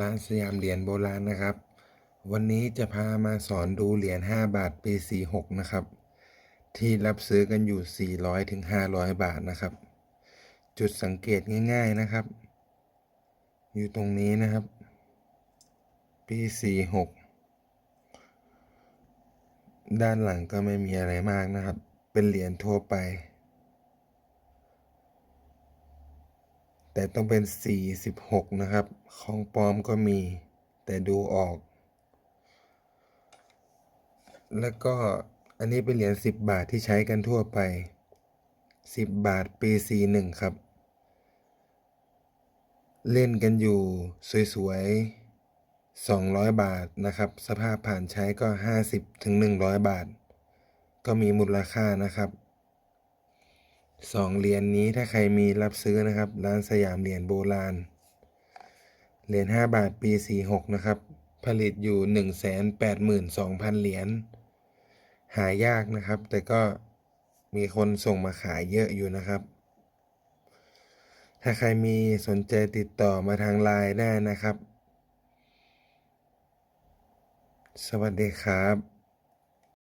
ร้านสยามเหรียญโบราณนะครับ วันนี้จะพามาสอนดูเหรียญ5บาทปี 46 นะครับ ที่รับซื้อกันอยู่ 400ถึง500 บาทนะครับ จุดสังเกตง่ายๆนะครับ อยู่ตรงนี้นะครับ ปี 46 ด้านหลังก็ไม่มีอะไรมากนะครับ เป็นเหรียญทั่วไป แต่ต้องเป็น 46 นะครับ ของปลอมก็มี แต่ดูออก แล้วก็อันนี้เป็นเหรียญ10 บาทที่ใช้กันทั่วไป 10 บาทปี 41 ครับ เล่นกันอยู่สวยๆ 200 บาทนะครับ สภาพผ่านใช้ก็ 50-100 บาท ก็มีมูลค่านะครับ สองเหรียญนนี้ถ้าใครมีรับซื้อนะครับ ร้านสยามเหรียญโบราณ เหรียญ5บาทปี 46 นะครับ ผลิตอยู่ 182,000 เหรียญ หายากนะครับ แต่ก็มีคนส่งมาขายเยอะอยู่นะครับ ถ้าใครมีสนใจติดต่อมาทางไลน์ได้นะครับ สวัสดีครับ